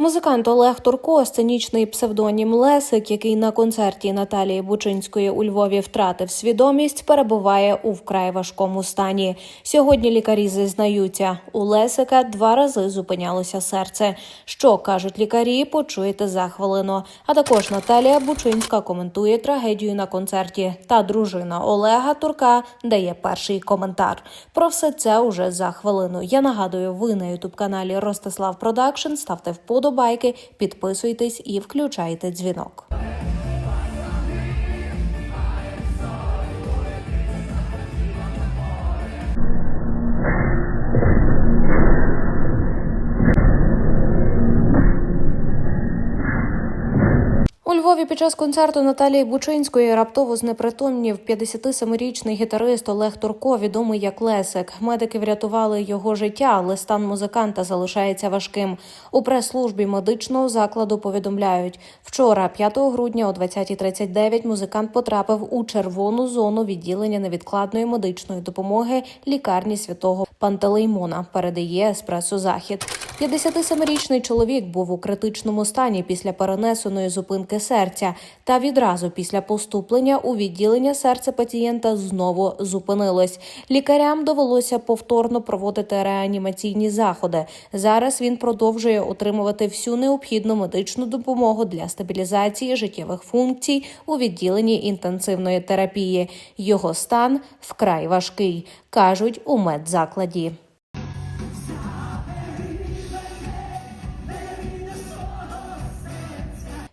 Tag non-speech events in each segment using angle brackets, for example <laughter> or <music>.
Музикант Олег Турко, сценічний псевдонім Лесик, який на концерті Наталії Бучинської у Львові втратив свідомість, перебуває у вкрай важкому стані. Сьогодні лікарі зізнаються, у Лесика два рази зупинялося серце. Що кажуть лікарі, почуєте за хвилину. А також Наталія Бучинська коментує трагедію на концерті. Та дружина Олега Турка дає перший коментар. Про все це уже за хвилину. Я нагадую, ви на ютуб каналі Ростислав Продакшн. Ставте вподобайки, підписуйтесь і включайте дзвінок. Львові під час концерту Наталії Бучинської раптово знепритомнів 57-річний гітарист Олег Турко, відомий як Лесик. Медики врятували його життя, але стан музиканта залишається важким. У прес-службі медичного закладу повідомляють, вчора, 5 грудня о 20.39, музикант потрапив у червону зону відділення невідкладної медичної допомоги лікарні святого Пантелеймона. Передає еспресо захід. 57-річний чоловік був у критичному стані після перенесеної зупинки серця, та відразу після поступлення у відділення серця пацієнта знову зупинилось. Лікарям довелося повторно проводити реанімаційні заходи. Зараз він продовжує отримувати всю необхідну медичну допомогу для стабілізації життєвих функцій у відділенні інтенсивної терапії. Його стан вкрай важкий, кажуть у медзакладі.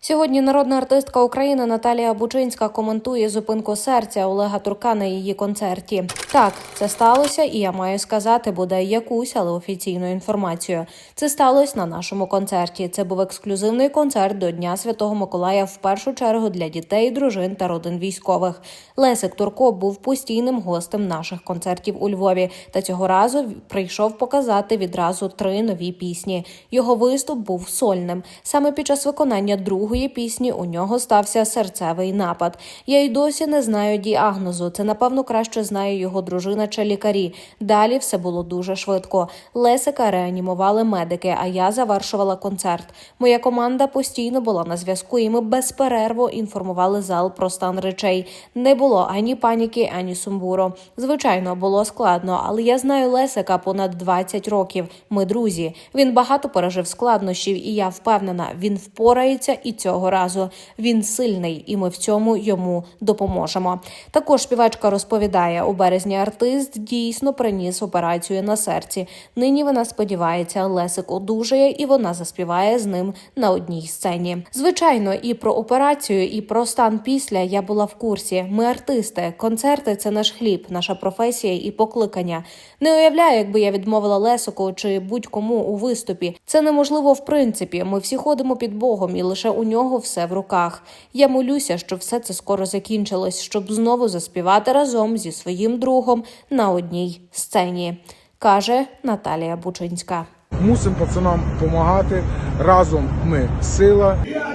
Сьогодні народна артистка України Наталія Бучинська коментує зупинку серця Олега Турка на її концерті. Так, це сталося, і я маю сказати, бодай якусь, але офіційну інформацію. Це сталося на нашому концерті. Це був ексклюзивний концерт до Дня Святого Миколая в першу чергу для дітей, дружин та родин військових. Лесик Турко був постійним гостем наших концертів у Львові. Та цього разу прийшов показати відразу три нові пісні. Його виступ був сольним. Саме під час виконання другої пісні у нього стався серцевий напад. Я й досі не знаю діагнозу. Це напевно краще знає його дружина чи лікарі. Далі все було дуже швидко. Лесика реанімували медики, а я завершувала концерт. Моя команда постійно була на зв'язку, і ми безперервно інформували зал про стан речей. Не було ані паніки, ані сумбуру. Звичайно, було складно, але я знаю Лесика понад 20 років. Ми друзі. Він багато пережив складнощів, і я впевнена, він впорається і цього разу. Він сильний, і ми в цьому йому допоможемо. Також співачка розповідає, у березні артист дійсно приніс операцію на серці. Нині вона сподівається, Лесик одужає, і вона заспіває з ним на одній сцені. Звичайно, і про операцію, і про стан після я була в курсі. Ми артисти, концерти це наш хліб, наша професія і покликання. Не уявляю, якби я відмовила Лесику чи будь-кому у виступі. Це неможливо в принципі. Ми всі ходимо під Богом, і лише у нього все в руках. Я молюся, щоб все це скоро закінчилось, щоб знову заспівати разом зі своїм другом на одній сцені, каже Наталія Бучинська. Мусимо пацанам допомагати. Разом ми сила. Я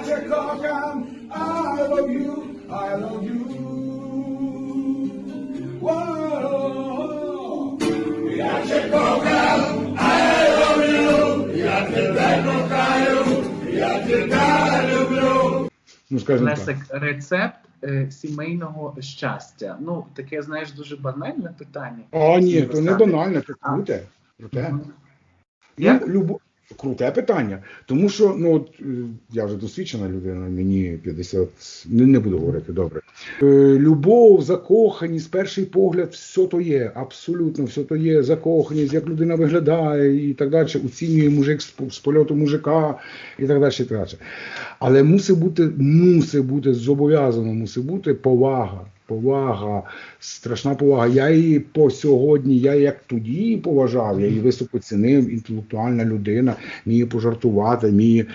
Ну скажімо так. Лесик, рецепт е, сімейного щастя. Ну, таке, знаєш, дуже банальне питання. А ні, то не банальне, це круте. Круте. Мгм. Ну, Як? Круте питання. Тому що ну от е, я вже досвідчена людина, мені 50, не, не буду говорити добре. Е, любов, закоханість, перший погляд, все то є, абсолютно все то є. Закоханість, як людина виглядає і так далі. Оцінює мужик з, з польоту мужика і так далі. І так далі. Але мусить бути, мусить бути зобов'язано, мусить бути повага. Повага, страшна повага. Я її по сьогодні, я як тоді її поважав, я її високо цінив, інтелектуальна людина, вміє пожартувати, вміє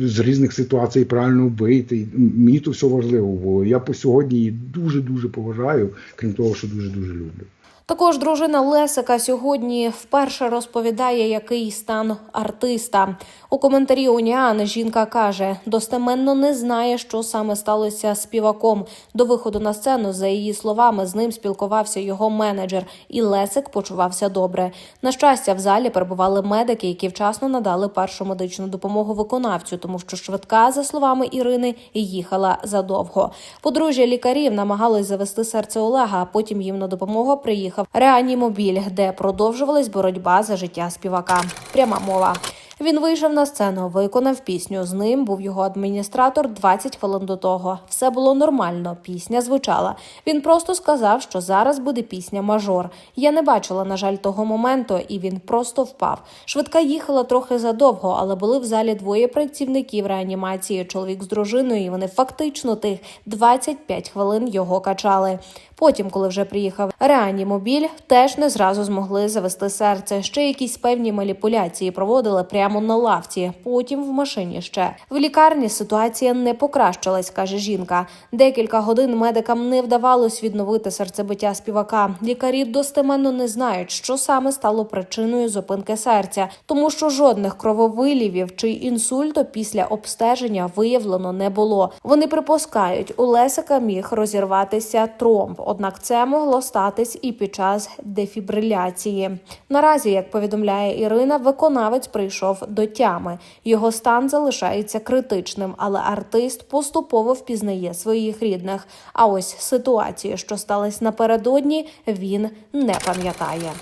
з різних ситуацій правильно вбити. Мені то все важливо було. Я по сьогодні її дуже-дуже поважаю, крім того, що дуже-дуже люблю. Також дружина Лесика сьогодні вперше розповідає, який стан артиста. У коментарі Уніан жінка каже, достеменно не знає, що саме сталося з співаком. До виходу на сцену, за її словами, з ним спілкувався його менеджер, і Лесик почувався добре. На щастя, в залі перебували медики, які вчасно надали першу медичну допомогу виконавцю, тому що швидка, за словами Ірини, їхала задовго. Подружжя лікарів намагалось завести серце Олега, а потім їм на допомогу приїхав реанімобіль, де продовжувалась боротьба за життя співака. Пряма мова. Він вийшов на сцену, виконав пісню. З ним був його адміністратор 20 хвилин до того. Все було нормально. Пісня звучала. Він просто сказав, що зараз буде пісня мажор. Я не бачила, на жаль, того моменту, і він просто впав. Швидка їхала трохи задовго, але були в залі двоє працівників реанімації. Чоловік з дружиною. і Вони фактично тих 25 хвилин його качали. Потім, коли вже приїхав реанімобіль, теж не зразу змогли завести серце. Ще якісь певні маніпуляції проводили прямо на лавці. Потім в машині ще в лікарні ситуація не покращилась, каже жінка. Декілька годин медикам не вдавалось відновити серцебиття співака. Лікарі достеменно не знають, що саме стало причиною зупинки серця, тому що жодних крововилівів чи інсульту після обстеження виявлено не було. Вони припускають, у Лесика міг розірватися тромб, однак це могло статись і під час дефібриляції. Наразі, як повідомляє Ірина, виконавець прийшов до тями. Його стан залишається критичним, але артист поступово впізнає своїх рідних. А ось ситуацію, що сталася напередодні, він не пам'ятає.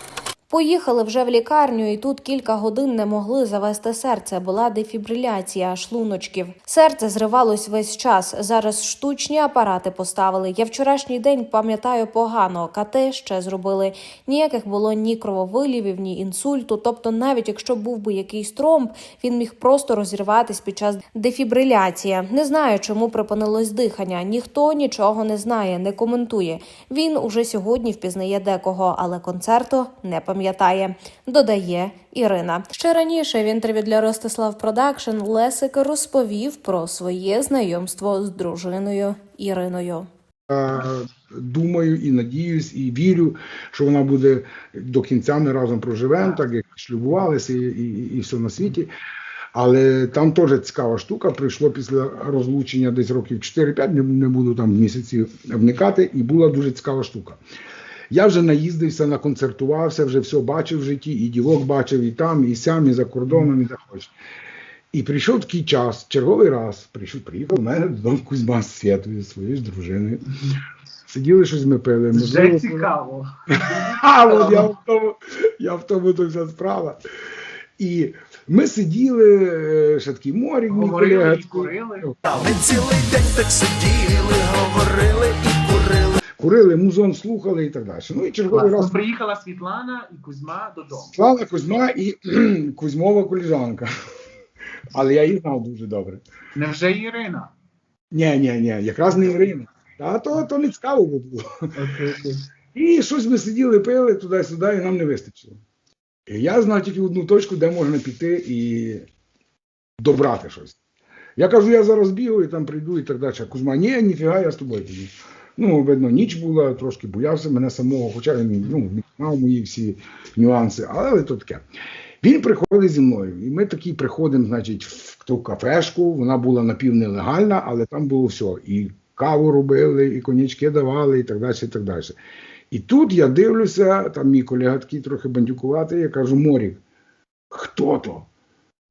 Поїхали вже в лікарню, і тут кілька годин не могли завести серце. Була дефібриляція шлуночків. Серце зривалось весь час. Зараз штучні апарати поставили. Я вчорашній день пам'ятаю погано. КТ ще зробили. Ніяких було ні крововилівів, ні інсульту. Тобто, навіть якщо був би якийсь тромб, він міг просто розірватись під час дефібриляції. Не знаю, чому припинилось дихання. Ніхто нічого не знає, не коментує. Він уже сьогодні впізнає декого, але концерту не пам'ятає. Додає Ірина. Ще раніше в інтерв'ю для Ростислав Продакшн Лесик розповів про своє знайомство з дружиною Іриною. Думаю і надіюсь, і вірю, що вона буде до кінця ми разом проживемо, так як шлюбувалися і, і, і все на світі. Але там теж цікава штука. Прийшло після розлучення десь років 4-5, не, буду там місяців вникати, і була дуже цікава штука. Я вже наїздився, наконцертувався, вже все бачив в житті, і дівок бачив і там, і сям, і за кордоном, і де хоч. І прийшов такий час, черговий раз, прийшов, приїхав у мене додому Кузьма з Святою, зі своєю ж дружиною. Сиділи щось ми пили. Вже цікаво. <laughs> А, от я в тому, я в тому то вся справа. І ми сиділи, е, ще такий морік, мій Говорили колега. і курили. Ми цілий день так сиділи, курили. Музон слухали і так далі. Ну і черговий раз Приїхала Світлана і Кузьма додому. Слава Кузьма і <clears throat> Кузьмова коліжанка. <laughs> Але я її знав дуже добре. Невже Ірина? Ні, ні, ні, якраз не Ірина. А то, то не цікаво було. Окей. І щось ми сиділи, пили туди-сюди, і нам не вистачило. І я знав тільки одну точку, де можна піти і добрати щось. Я кажу, я зараз бігаю, там прийду і так далі. Кузьма, ні, ніфіга, я з тобою тоді. Ну, видно, ніч була, трошки боявся мене самого, хоча він ну, не знав мої всі нюанси, але то таке. Він приходить зі мною, і ми такі приходимо, значить, в ту кафешку. Вона була напівнелегальна, але там було все. І каву робили, і конячки давали, і так далі. І так далі. І тут я дивлюся, там мій колега такий трохи бандюкуватий, я кажу, Морік, хто то?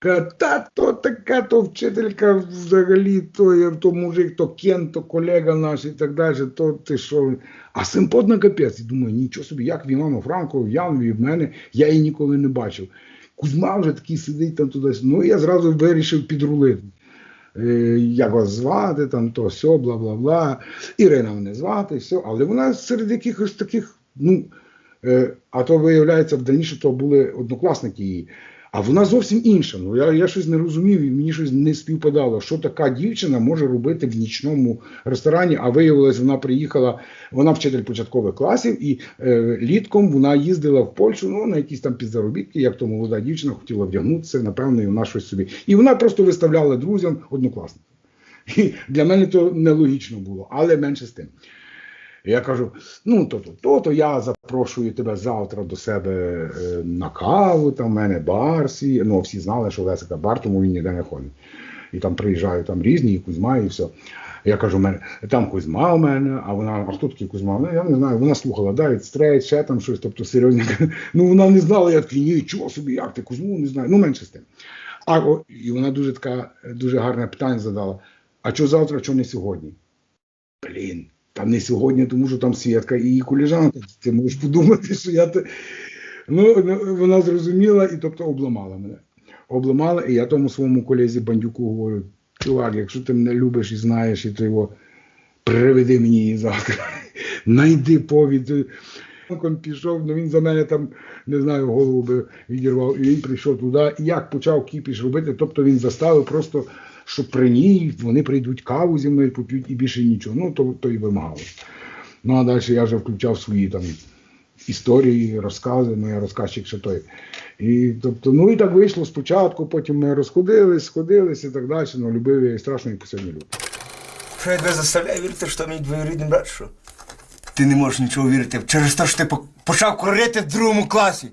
Каже, Та то така, то вчителька взагалі, то, то мужик, то Кен, то колега наш і так далі, то ти що. А симпотна капець. І думаю, нічого собі, як в Івано Франко, в Янові, в мене, я її ніколи не бачив. Кузьма вже такий сидить там туди. Ну, я зразу вирішив підрулити. Е, як вас звати, там то все, бла бла бла. Ірина мене звати, все. Але вона серед якихось таких, ну, е, а то виявляється, в дальніше то були однокласники її. А вона зовсім інша. Ну я, я щось не розумів, і мені щось не співпадало. Що така дівчина може робити в нічному ресторані? А виявилось, вона приїхала, вона вчитель початкових класів, і е, літком вона їздила в Польщу ну, на якісь там підзаробітки, як то молода дівчина хотіла вдягнутися, напевно, і вона щось собі. І вона просто виставляла друзям однокласників. І для мене то нелогічно було, але менше з тим. Я кажу: ну, то, то, то, то я запрошую тебе завтра до себе е, на каву, там в мене бар свій. Ну, всі знали, що Лесика бар, тому він ніде не ходить. І там приїжджають там різні, і Кузьма, і все. Я кажу, мене, там Кузьма в мене, а вона, а хто такий Кузьма? Ну, я не знаю, вона слухала, Давід Стрейт, ще там щось, тобто серйозно. <laughs> Ну, вона не знала, я такий, нічого собі, як ти Кузьму, не знаю. Ну, менше з тим. А, о, і вона дуже така, дуже гарне питання задала. А що завтра, що не сьогодні? Блін, там не сьогодні, тому що там Свєтка і її коліжанка. Ти можеш подумати, що я те. Ну, ну, вона зрозуміла і тобто обламала мене. Обламала, і я тому своєму колезі бандюку говорю: чувак, якщо ти мене любиш і знаєш, і ти його приведи мені її завтра. <laughs> Найди повід. Він пішов, ну він за мене там, не знаю, голову би відірвав. І він прийшов туди, і як почав кіпіш робити, тобто він заставив просто, що при ній вони прийдуть каву зі мною, поп'ють і більше нічого. Ну, то, то і вимагало. Ну, а далі я вже включав свої там історії, розкази, ну я розказчик ще той. І, тобто, ну і так вийшло спочатку, потім ми розходились, сходились і так далі. Ну, любив я і страшно і посильно любив. Що я тебе заставляю вірити, що мій двоюрідний брат, що? Ти не можеш нічого вірити через те, що ти почав курити в другому класі.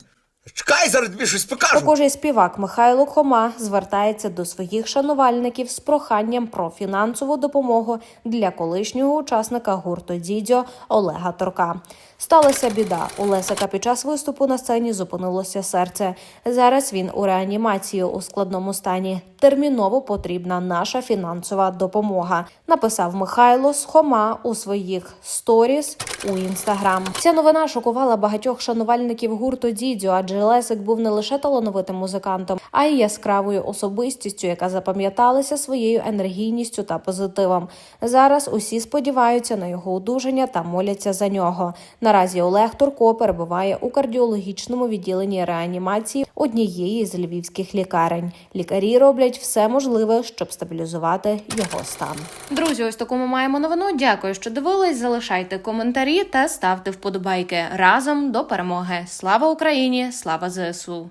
Чекай, зараз тобі щось покажу. Також і співак Михайло Хома звертається до своїх шанувальників з проханням про фінансову допомогу для колишнього учасника гурту Дідьо Олега Торка. Сталася біда. У Лесика під час виступу на сцені зупинилося серце. Зараз він у реанімації у складному стані. Терміново потрібна наша фінансова допомога. Написав Михайло з Хома у своїх сторіс у інстаграм. Ця новина шокувала багатьох шанувальників гурту Дідьо, адже Лесик був не лише талановитим музикантом, а й яскравою особистістю, яка запам'яталася своєю енергійністю та позитивом. Зараз усі сподіваються на його одужання та моляться за нього. Наразі Олег Турко перебуває у кардіологічному відділенні реанімації однієї з львівських лікарень. Лікарі роблять все можливе, щоб стабілізувати його стан. Друзі, ось таку ми маємо новину. Дякую, що дивились. Залишайте коментарі та ставте вподобайки разом до перемоги. Слава Україні! Слава ЗСУ!